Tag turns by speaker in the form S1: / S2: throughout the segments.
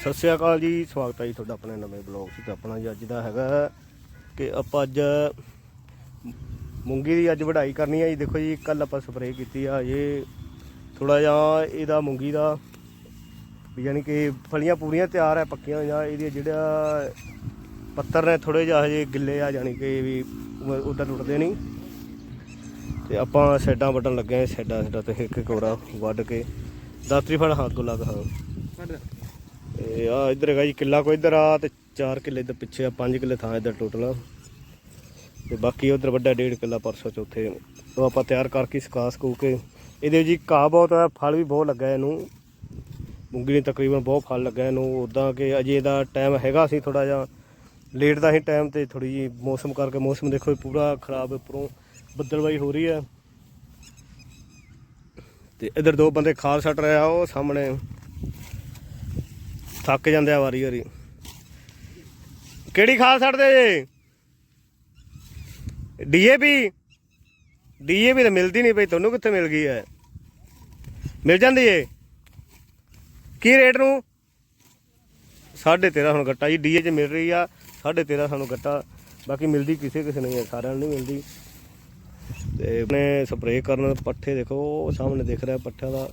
S1: ਸਤਿ ਸ਼੍ਰੀ ਅਕਾਲ ਜੀ, ਸਵਾਗਤ ਹੈ ਜੀ ਤੁਹਾਡਾ ਆਪਣੇ ਨਵੇਂ ਬਲੌਗ 'ਚ ਤੇ ਆਪਣਾ ਜੀ ਅੱਜ ਦਾ ਹੈਗਾ ਕਿ ਆਪਾਂ ਅੱਜ ਮੂੰਗੀ ਦੀ ਅੱਜ ਵਢਾਈ ਕਰਨੀ ਹੈ ਜੀ। ਦੇਖੋ ਜੀ ਕੱਲ ਆਪਾਂ ਸਪਰੇਅ ਕੀਤੀ ਆ ਇਹ ਥੋੜਾ ਜਿਹਾ ਇਹਦਾ ਮੂੰਗੀ ਦਾ ਵੀ ਯਾਨੀ ਕਿ ਫਲੀਆਂ ਪੂਰੀਆਂ ਤਿਆਰ ਹੈ, ਪੱਕੀਆਂ ਜਾਂ ਇਹਦੀ ਜਿਹੜਾ ਪੱਤਰ ਨੇ ਥੋੜੇ ਜਿਹਾ ਹਜੇ ਗਿੱਲੇ ਆ, ਯਾਨੀ ਕਿ ਵੀ ਉਧਰ ਟੁੱਟਦੇ ਨਹੀਂ। ਤੇ ਆਪਾਂ ਸੈਡਾਂ ਵੱਢਣ ਲੱਗੇ ਆ ਸਾਈਡਾਂ ਸਾਈਡਾਂ ਤੇ ਇੱਕ ਕੋਰਾ ਵੱਢ ਕੇ। ਦਾਤਰੀ ਫੜ ਹੱਥ ਕੋ ਲੱਗ ਹਾਂ ਤੇ ਆ ਇੱਧਰ ਹੈਗਾ ਜੀ ਕਿੱਲਾ ਕੋ ਇੱਧਰ ਆ ਤੇ 4 ਕਿੱਲੇ ਇੱਧਰ ਪਿੱਛੇ ਆ 5 ਕਿੱਲੇ ਥਾਂ ਇੱਧਰ ਟੋਟਲ ਤੇ ਬਾਕੀ ਉਧਰ ਵੱਡਾ ਡੇਢ ਕਿੱਲਾ ਪਰਸੋਂ ਚੌਥੇ ਉਹ ਆਪਾਂ ਤਿਆਰ ਕਰਕੇ ਸੁਕਾ ਸਕੂ ਕੇ। ਇਹਦੇ ਜੀ ਘਾਹ ਬਹੁਤ ਆ, ਫਲ ਵੀ ਬਹੁਤ ਲੱਗਾ ਇਹਨੂੰ। ਮੂੰਗੀ ਨੂੰ ਤਕਰੀਬਨ ਬਹੁਤ ਫਲ ਲੱਗਾ ਇਹਨੂੰ। ਉਦਾਂ ਕਿ ਅਜੇ ਦਾ ਟਾਈਮ ਹੈਗਾ ਸੀ ਥੋੜਾ ਜਿਹਾ। ਲੇਟ ਦਾ ਹੀ ਟਾਈਮ ਤੇ ਥੋੜੀ ਜੀ ਮੌਸਮ ਕਰਕੇ ਮੌਸਮ ਦੇਖੋ ਪੂਰਾ ਖਰਾਬ ਉੱਪਰੋਂ ਬੱਦਲਵਾਈ ਹੋ ਰਹੀ ਹੈ ਤੇ ਇਧਰ ਦੋ ਬੰਦੇ ਖਾਲ ਸੱਟ ਰਿਹਾ ਉਹ ਸਾਹਮਣੇ। ਥੱਕ ਜਾਂਦੇ ਆ ਵਾਰੀ ਵਾਰੀ। ਕਿਹੜੀ ਖਾਦ ਛੱਡਦੇ ਜੇ? ਡੀਏਪੀ ਡੀਏਪੀ ਤਾਂ ਮਿਲਦੀ ਨਹੀਂ ਪਈ ਤੁਹਾਨੂੰ ਕਿੱਥੇ ਮਿਲ ਗਈ ਹੈ? ਮਿਲ ਜਾਂਦੀ ਏ? ਕੀ ਰੇਟ ਨੂੰ? 13.5 ਹੁਣ ਗੱਟਾ ਜੀ ਡੀਏ ਚ ਮਿਲ ਰਹੀ ਆ 13.5 ਸਾਨੂੰ ਗੱਟਾ। ਬਾਕੀ ਮਿਲਦੀ ਕਿਸੇ ਕਿਸੇ ਨੂੰ ਨਹੀਂ ਸਾਰਿਆਂ ਨੂੰ ਨਹੀਂ ਮਿਲਦੀ। ਤੇ ਆਪਣੇ ਸਪਰੇਅ ਕਰਨ, ਪੱਠੇ ਦੇਖੋ, ਉਹ ਸਾਹਮਣੇ ਦਿਖ ਰਿਹਾ ਪੱਠਿਆਂ ਦਾ।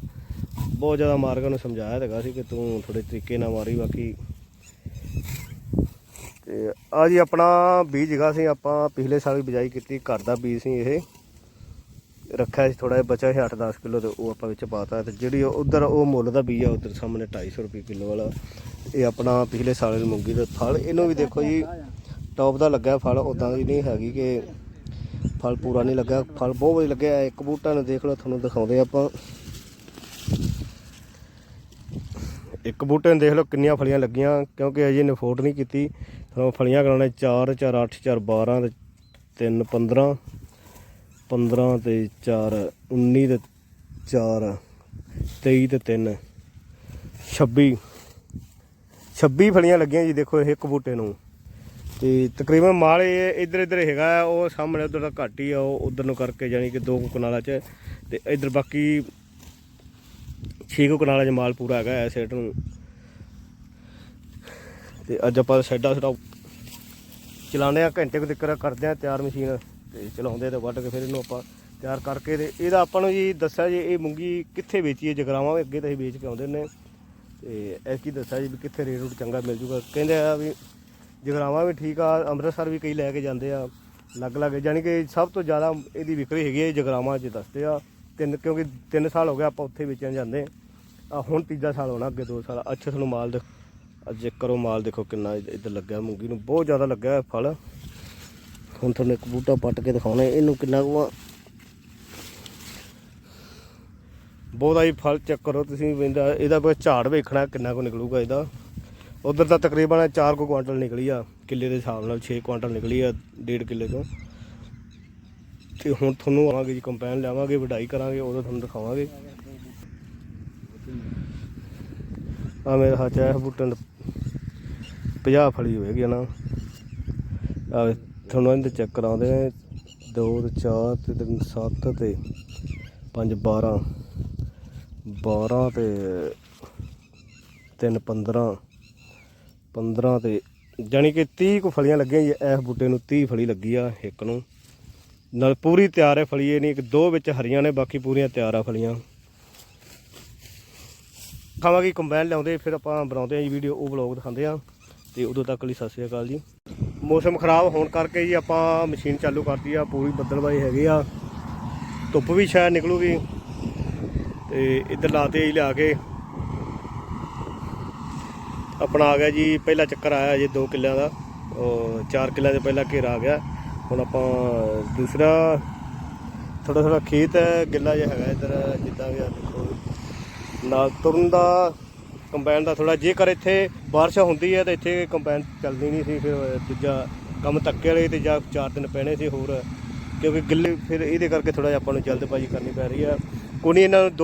S1: ਬਹੁਤ ਜ਼ਿਆਦਾ ਮਾਰ ਮਾਰਗਾਂ ਉਹਨੂੰ ਸਮਝਾਇਆ ਹੈਗਾ ਸੀ ਕਿ ਤੂੰ ਥੋੜੇ ਤਰੀਕੇ ਨਾਲ ਮਾਰੀ, ਬਾਕੀ ਤੇ ਆ ਜੀ ਆਪਣਾ ਬੀਜ ਹੈਗਾ ਸੀ, ਆਪਾਂ ਪਿਛਲੇ ਸਾਲ ਵੀ ਬਿਜਾਈ ਕੀਤੀ, ਘਰ ਦਾ ਬੀਜ ਸੀ ਇਹ। ਰੱਖਿਆ ਸੀ ਥੋੜਾ ਜਿਹਾ, ਬਚਿਆ ਸੀ 8-10 ਕਿਲੋ ਤੇ ਉਹ ਆਪਾਂ ਵਿੱਚ ਪਾਤਾ ਤੇ ਜਿਹੜੀ ਉਧਰ ਉਹ ਮੁੱਲ ਦਾ ਬੀਜ ਆ, ਉਧਰ ਸਾਹਮਣੇ 250 ਰੁਪਏ ਕਿਲੋ ਵਾਲਾ। ਇਹ ਆਪਣਾ ਪਿਛਲੇ ਸਾਲ ਦੀ ਮੂੰਗੀ ਦਾ ਫਲ, ਇਹਨੂੰ ਵੀ ਦੇਖੋ ਜੀ ਟੌਪ ਦਾ ਲੱਗਾ ਫਲ ਉਦਾਂ ਦੀ ਨਹੀਂ ਹੈਗੀ ਕਿ ਫਲ ਪੂਰਾ ਨਹੀਂ ਲੱਗਾ ਫਲ ਬਹੁਤ ਵਧੀਆ ਲੱਗਿਆ, ਇੱਕ ਬੂਟਾ ਨੂੰ ਦੇਖ ਲਓ, ਤੁਹਾਨੂੰ ਦਿਖਾਉਂਦੇ ਆਪਾਂ। ਇੱਕ ਬੂਟੇ ਨੂੰ ਦੇਖ ਲਓ ਕਿੰਨੀਆਂ ਫਲੀਆਂ ਲੱਗੀਆਂ ਕਿਉਂਕਿ ਅਜੇ ਨੇ ਨਹੀਂ ਕੀਤੀ। ਤੁਹਾਨੂੰ ਫਲੀਆਂ ਕਰਾਉਣੇ 4 4 8 4 12 ਤੇ 3 15 15 ਤੇ 4 19 ਤੇ 4 23 ਤੇ 3 26 26 ਫਲੀਆਂ ਲੱਗੀਆਂ ਜੀ ਦੇਖੋ ਇਹ ਇੱਕ ਬੂਟੇ ਨੂੰ। ਤੇ ਤਕਰੀਬਨ ਮਾਲ ਇਹ ਇੱਧਰ ਇੱਧਰ ਹੈਗਾ ਆ, ਉਹ ਸਾਹਮਣੇ ਉਧਰ ਦਾ ਘੱਟ ਹੀ ਆ ਉਹ ਉਧਰ ਨੂੰ ਕਰਕੇ ਜਾਨੀ ਕਿ ਦੋ ਕੁ ਕਨਾਲਾਂ 'ਚ। ਤੇ ਇੱਧਰ ਬਾਕੀ 6 ਕੁ ਕਨਾਲਾਂ 'ਚ ਮਾਲ ਪੂਰਾ ਹੈਗਾ ਐ ਸਾਈਡ ਨੂੰ। ਤੇ ਅੱਜ ਆਪਾਂ ਸਾਈਡਾਂ ਸਾਡਾ ਚਲਾਉਂਦੇ ਆ ਘੰਟੇ ਕੁ ਤੱਕ ਕਰਦੇ ਆ ਤਿਆਰ ਮਸ਼ੀਨ। ਤੇ ਚਲਾਉਂਦੇ ਤੇ ਵੱਢ ਕੇ ਫਿਰ ਇਹਨੂੰ ਆਪਾਂ ਤਿਆਰ ਕਰਕੇ ਤੇ ਇਹਦਾ ਆਪਾਂ ਨੂੰ ਜੀ ਦੱਸਿਆ ਜੀ, ਇਹ ਮੂੰਗੀ ਕਿੱਥੇ ਵੇਚੀਏ ਜਗਰਾਵਾਂ ਅੱਗੇ ਤਾਂ ਅਸੀਂ ਵੇਚ ਕੇ ਆਉਂਦੇ ਨੇ। ਤੇ ਇਹ ਕੀ ਦੱਸਿਆ ਜੀ ਵੀ ਕਿੱਥੇ ਰੇਟ ਰੂਟ ਚੰਗਾ ਮਿਲ ਜੂਗਾ। ਕਹਿੰਦੇ ਆ ਵੀ ਜਗਰਾਵਾਂ ਵੀ ਠੀਕ ਆ, ਅੰਮ੍ਰਿਤਸਰ ਵੀ ਕਈ ਲੈ ਕੇ ਜਾਂਦੇ ਆ। ਲੱਗ ਲੱਗ ਜਾਣੀ ਕਿ ਸਭ ਤੋਂ ਜ਼ਿਆਦਾ ਇਹਦੀ ਵਿਕਰੀ ਹੈਗੀ ਹੈ ਜਗਰਾਵਾਂ 'ਚ ਦੱਸਦੇ ਆ। ਤਿੰਨ, ਕਿਉਂਕਿ ਤਿੰਨ ਸਾਲ ਹੋ ਗਏ ਆਪਾਂ ਉੱਥੇ ਵੇਚਣ ਜਾਂਦੇ ਆ ਹੁਣ ਤੀਜਾ ਸਾਲ ਹੋਣਾ, ਅੱਗੇ ਦੋ ਸਾਲ। ਅੱਛਾ, ਤੁਹਾਨੂੰ ਮਾਲ ਦੇ ਅੱਜ ਕਰੋ, ਮਾਲ ਦੇਖੋ ਕਿੰਨਾ ਇੱਧਰ ਲੱਗਾ ਮੂੰਗੀ ਨੂੰ ਬਹੁਤ ਜ਼ਿਆਦਾ ਲੱਗਾ ਫਲ। ਹੁਣ ਤੁਹਾਨੂੰ ਇੱਕ ਬੂਟਾ ਪੱਟ ਕੇ ਦਿਖਾਉਣਾ, ਇਹਨੂੰ ਕਿੰਨਾ ਕੁ ਆ। ਬਹੁਤ ਫਲ ਚੈੱਕ ਕਰੋ ਤੁਸੀਂ ਵੀ ਇਹਦਾ ਇਹਦਾ ਬਸ ਝਾੜ ਵੇਖਣਾ ਕਿੰਨਾ ਕੁ ਨਿਕਲੂਗਾ ਇਹਦਾ। ਉਧਰ ਤਾਂ ਤਕਰੀਬਨ 4 ਕੁ ਕੁਆਂਟਲ ਨਿਕਲੀ ਆ, ਕਿੱਲੇ ਦੇ ਹਿਸਾਬ ਨਾਲ 6 ਕੁਆਂਟਲ ਨਿਕਲੀ ਆ, ਡੇਢ ਕਿੱਲੇ ਤੋਂ। ਤੇ ਹੁਣ ਤੁਹਾਨੂੰ ਆਵਾਂਗੇ ਜੀ ਕੰਪੈਨ ਲਿਆਵਾਂਗੇ ਵਡਾਈ ਕਰਾਂਗੇ, ਉਦੋਂ ਤੁਹਾਨੂੰ ਦਿਖਾਵਾਂਗੇ। ਆ ਮੇਰੇ ਹੱਥ 'ਚ ਹੈ ਬੂਟੇ ਨੂੰ 50 ਫਲੀ ਹੋਏਗੀ ਨਾ। ਆ ਤੁਹਾਨੂੰ ਇਹਦੇ ਚੈੱਕ ਕਰਾਉਂਦੇ ਨੇ 2 ਤੇ 4 ਤੇ 3 7 ਤੇ 5 12 12 ਤੇ 3 15 15 ਤੇ ਜਾਣੀ ਕਿ 30 ਕੁ ਫਲੀਆਂ ਲੱਗੀਆਂ ਜੀ, ਇਸ ਬੂਟੇ ਨੂੰ 30 ਫਲੀ ਲੱਗੀ ਆ ਇੱਕ ਨੂੰ। ਨਾਲ ਪੂਰੀ ਤਿਆਰ ਹੈ ਫਲੀ, ਇਹ ਨਹੀਂ ਇੱਕ ਦੋ ਵਿੱਚ ਹਰੀਆਂ ਨੇ, ਬਾਕੀ ਪੂਰੀਆਂ ਤਿਆਰ ਆ ਫਲੀਆਂ। ਖਾਵਾਂਗੇ ਕੰਬਾਈਨ ਲਿਆਉਂਦੇ, ਫਿਰ ਆਪਾਂ ਬਣਾਉਂਦੇ ਆ ਜੀ ਵੀਡੀਓ, ਉਹ ਵਲੌਗ ਦਿਖਾਉਂਦੇ ਆ। ਤੇ ਉਦੋਂ ਤੱਕ ਲਈ ਸਤਿ ਸ਼੍ਰੀ ਅਕਾਲ ਜੀ। ਮੌਸਮ ਖਰਾਬ ਹੋਣ ਕਰਕੇ ਜੀ ਆਪਾਂ ਮਸ਼ੀਨ ਚਾਲੂ ਕਰਤੀ ਆ, ਪੂਰੀ ਬੱਦਲਵਾਈ ਹੈਗੀ ਆ। ਧੁੱਪ ਵੀ ਸ਼ਾਇਦ ਨਿਕਲੂਗੀ। ਤੇ ਇੱਧਰ ਲਾਤੇ ਜੀ ਲਿਆ ਕੇ। ਆਪਣਾ ਆ ਗਿਆ ਜੀ, ਪਹਿਲਾ ਚੱਕਰ ਆਇਆ ਜੀ 2 ਕਿੱਲਿਆਂ ਦਾ। ਉਹ 4 ਕਿੱਲਿਆਂ ਦੇ ਪਹਿਲਾ ਘੇਰਾ ਆ ਗਿਆ। ਹੁਣ ਆਪਾਂ ਦੂਸਰਾ ਥੋੜਾ ਥੋੜਾ ਖੇਤ ਹੈ, ਗਿੱਲਾ ਜਿਹਾ ਹੈਗਾ ਇੱਧਰ, ਜਿੱਦਾਂ ਵੀ ਆ ਦੇਖੋ। ਨਾਲ ਤੁਰਨ ਦਾ ਕੰਬਾਈਨ ਦਾ ਥੋੜਾ ਜੇਕਰ ਇੱਥੇ ਬਾਰਿਸ਼ ਹੁੰਦੀ ਹੈ ਤਾਂ ਇੱਥੇ ਕੰਬਾਈਨ ਚੱਲਦੀ ਨਹੀਂ ਸੀ, ਫਿਰ ਦੂਜਾ ਕੰਮ ਧੱਕੇ ਵਾਲੇ ਤੇ ਜਾਂ ਚਾਰ ਦਿਨ ਪੈਣੇ ਸੀ ਹੋਰ, ਕਿਉਂਕਿ ਗਿੱਲੇ, ਫਿਰ ਇਹਦੇ ਕਰਕੇ ਥੋੜਾ ਜਿਹਾ ਆਪਾਂ ਨੂੰ ਜਲਦਬਾਜ਼ੀ ਕਰਨੀ ਪੈ ਰਹੀ ਆ। ਕੋਈ ਇਹਨਾਂ ਨੂੰ ਦੋ